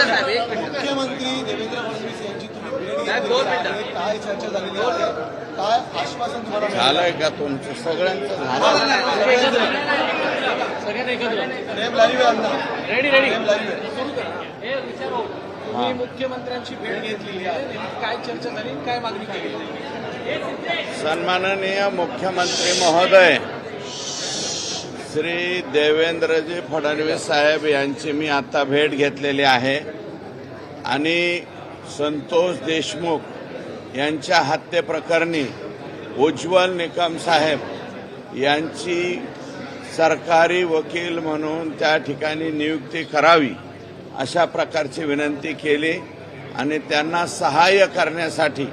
मुख्यमंत्री देवेंद्र फडणवीस यांची तुम्ही भेट. काय चर्चा झालेली आहे? काय आश्वासन तुम्हाला? झालंय का तुमचं? सगळ्यांचं झालं. मुख्यमंत्र्यांची भेट घेतलेली आहे. काय चर्चा झाली काय मागणी केली? सन्माननीय मुख्यमंत्री महोदय. श्री देवेंद्रजी फडणवीस साहेब यांची मी आता भेट घेतलेली आहे. आणि संतोष देशमुख यांच्या हत्येप्रकरणी उज्ज्वल निकम साहेब यांची सरकारी वकील म्हणून त्या ठिकाणी नियुक्ती करावी अशा प्रकारची विनंती केली आणि त्यांना सहाय्य करण्यासाठी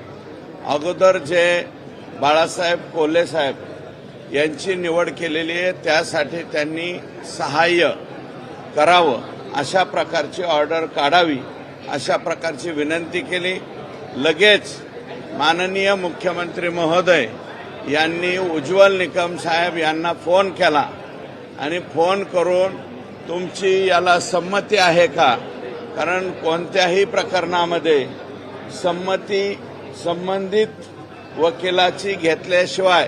अगोदर जे बाळासाहेब कोल्हे साहेब यांची निवड केलेली आहे त्यासाठी त्यांनी सहाय्य करावं. अशा प्रकारची ऑर्डर काढावी अशा प्रकारची विनंती केली. लगेच माननीय मुख्यमंत्री महोदय यांनी उज्ज्वल निकम साहेब यांना फोन केला आणि फोन करून तुमची याला संमती आहे का? कारण कोणत्याही प्रकरणामध्ये संमती संबंधित वकिलाची घेतल्याशिवाय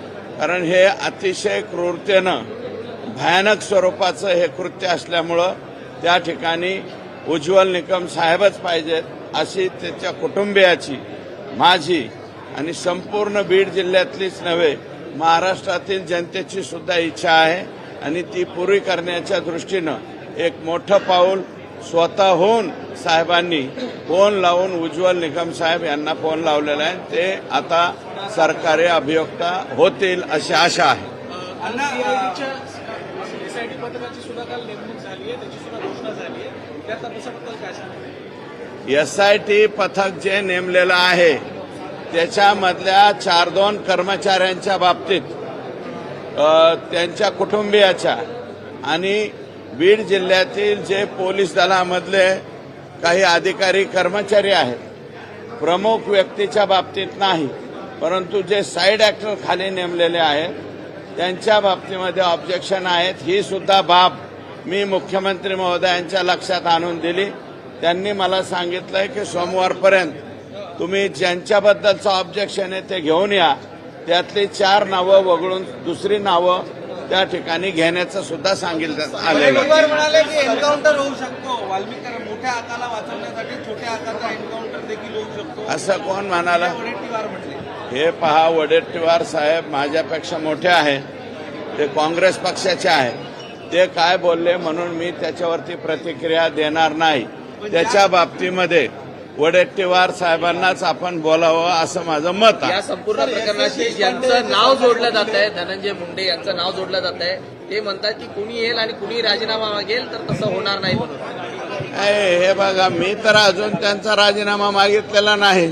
कारण हे अतिशय क्रूरतेनं भयानक स्वरूपाचं हे कृत्य असल्यामुळं त्या ठिकाणी उज्ज्वल निकम साहेबच पाहिजेत अशी त्याच्या कुटुंबियाची माझी आणि संपूर्ण बीड जिल्ह्यातलीच नव्हे महाराष्ट्रातील जनतेची सुद्धा इच्छा आहे आणि ती पुरी करण्याच्या दृष्टीनं एक मोठं पाऊल स्वतःहून साहेबांनी फोन लावून उज्ज्वल निकम साहेब यांना फोन लावलेला आहे. ते आता सरकारी अभियोक्ता होतील अशी आशा आहे. एसआयटी पथक जे नेमलेलं आहे त्याच्यामधल्या चार दोन कर्मचाऱ्यांच्या बाबतीत त्यांच्या कुटुंबियाच्या आणि बीड जिल्ह्यातील जे पोलीस दलामधले काही अधिकारी कर्मचारी आहेत प्रमुख व्यक्तीच्या बाबतीत नाही परंतु जे साईड ऍक्टर खाली नेमलेले आहेत त्यांच्या बाबतीमध्ये ऑब्जेक्शन आहेत. ही सुद्धा बाब मी मुख्यमंत्री महोदयांच्या लक्षात आणून दिली. त्यांनी मला सांगितलंय की सोमवारपर्यंत तुम्ही ज्यांच्याबद्दलचं ऑब्जेक्शन आहे ते घेऊन या. त्यातली चार नावं वगळून दुसरी नावं त्या ठिकाणी घेण्याचं सुद्धा सांगितलं आलेलं आहे. म्हणाले की एन्काउंटर होऊ शकतो. वाल्मिक मोठ्या आकाला वाचवण्यासाठी छोट्या आकाराचा एन्काउंटर देखील होऊ शकतो. असं कोण म्हणाला? हे पहा वडेट्टीवार साहेब माझ्यापेक्षा मोठे आहेत ते काँग्रेस पक्षाचे आहेत ते काय बोलले म्हणून मी त्याच्यावरती प्रतिक्रिया देणार नाही. त्याच्या बाबतीमध्ये वडेट्टीवार साहेबांनाच आपण बोलावं असं माझं मत आहे. या संपूर्ण प्रकरणाशी ज्यांचं नाव जोडलं जात आहे धनंजय मुंडे यांचं नाव जोडलं जात आहे ते म्हणतात की कुणी येईल आणि कुणी राजीनामा मागेल तर तसं होणार नाही म्हणून. हे बघा मी तर अजून त्यांचा राजीनामा मागितलेला नाही.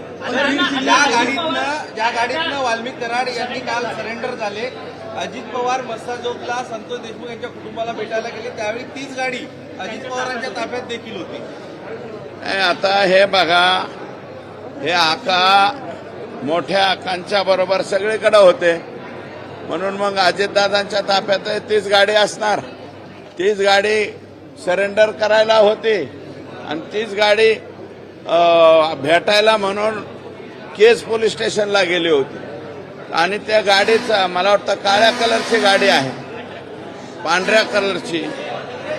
ज्या गाडीतनं ज्या गाडीतनं वाल्मिक कराड यांनी काल सरेंडर झाले. अजित पवार मस्साजोगला संतोष देशमुख यांच्या कुटुंबाला भेटायला गेले. त्यावेळी तीच गाडी अजित पवारांच्या ताब्यात देखील होती. आता हे बघा हे आका मोठ्या आकांच्या बरोबर सगळीकडे होते. म्हणून मग अजितदादांच्या ताफ्यात तीच गाडी असणार. तीच गाडी सरेंडर करायला होती. आणि तीच गाडी भेटायला म्हणून केस पोलीस स्टेशनला गेली होती. आणि त्या गाडीचा मला वाटतं काळ्या कलरची गाडी आहे. पांढऱ्या कलरची.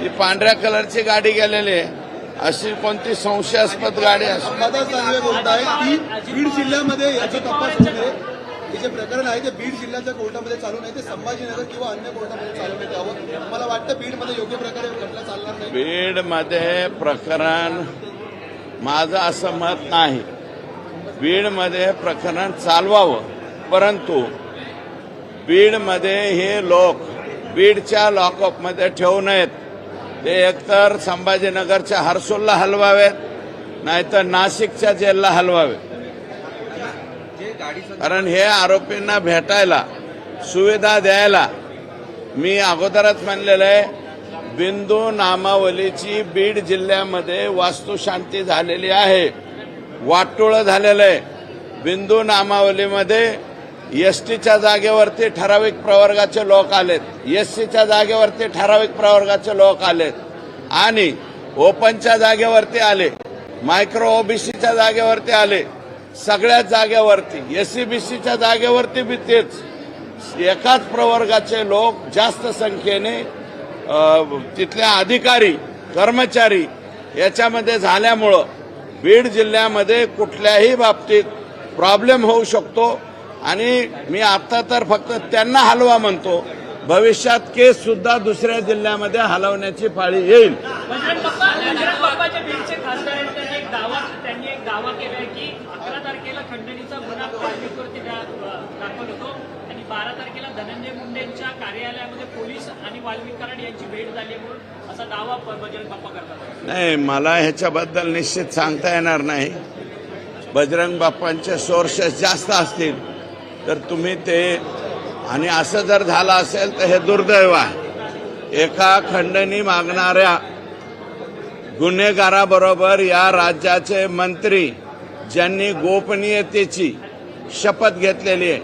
ती पांढऱ्या कलरची गाडी गेलेली आहे. अशी कोणती संशयास्पद गाडी असो अंबादास दानवे बोलताय की बीड जिल्ह्यामध्ये याचा तपास हे जे प्रकरण आहे ते बीड जिल्ह्याच्या कोर्टामध्ये चालू नाही ते संभाजीनगर किंवा अन्य कोर्टामध्ये चालू नाही यावं मला वाटतं बीडमध्ये योग्य प्रकारे घटना चालणार नाही. बीडमध्ये प्रकरण माझं असं मत नाही. बीडमध्ये प्रकरण चालवावं. परंतु बीडमध्ये हे लोक बीडच्या लॉकअपमध्ये ठेवू नयेत. ते एकतर संभाजीनगरच्या हर्सूलला हलवावेत नाहीतर नाशिकच्या जेलला हलवावे कारण हे आरोपींना भेटायला सुविधा द्यायला मी अगोदरच म्हणलेलं आहे बिंदू नामावलीची बीड जिल्ह्यामध्ये वास्तुशांती झालेली आहे. वाटोळं झालेलं आहे. बिंदू नामावलीमध्ये एस टीच्या जागेवरती ठराविक प्रवर्गाचे लोक आलेत. एस सीच्या जागेवरती ठराविक प्रवर्गाचे लोक आलेत. आणि ओपनच्या जागेवरती आले. मायक्रो ओबीसीच्या जागेवरती आले. सगळ्याच जागेवरती. एस सी बी सीच्या जागेवरती बी तेच. एकाच प्रवर्गाचे लोक जास्त संख्येने तिथल्या अधिकारी कर्मचारी याच्यामध्ये झाल्यामुळं बीड जिल्ह्यामध्ये कुठल्याही बाबतीत प्रॉब्लेम होऊ शकतो. आणि मी आता तर फक्त त्यांना हलवा म्हणतो. भविष्यात केस सुद्धा दुसऱ्या जिल्ह्यामध्ये हलवण्याची पाळी येईल. बारा तारखेला धनंजय मुंडेंच्या कार्यालयामध्ये पोलीस आणि वाल्मिकरण यांची भेट झाली म्हणून नाही मला ह्याच्याबद्दल निश्चित सांगता येणार नाही. बजरंग बाप्पांचे सोर्सेस जास्त असतील तर तुम्ही ते आणि असं जर झालं असेल तर हे दुर्दैव आहे. एका खंडणी मागणाऱ्या गुन्हेगाराबरोबर या राज्याचे मंत्री ज्यांनी गोपनीयतेची शपथ घेतलेली आहे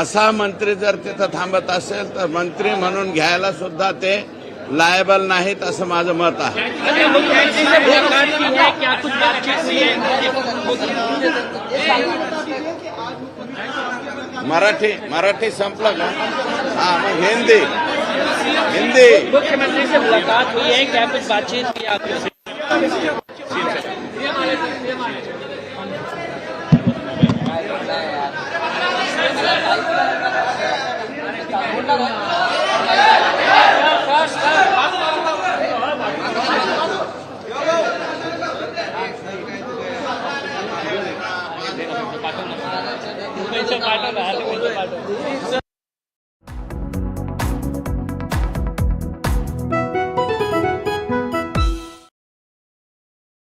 असा मंत्री जर तिथं थांबत असेल तर मंत्री म्हणून घ्यायला सुद्धा ते लायबल नाहीत असं माझं मत मराठी मराठी संपलं का? हा हिंदी. हिंदी. मुख्यमंत्री से मुलाकात हुई है क्या कुछ बातचीत की आपसे पाठवलं पाठवलं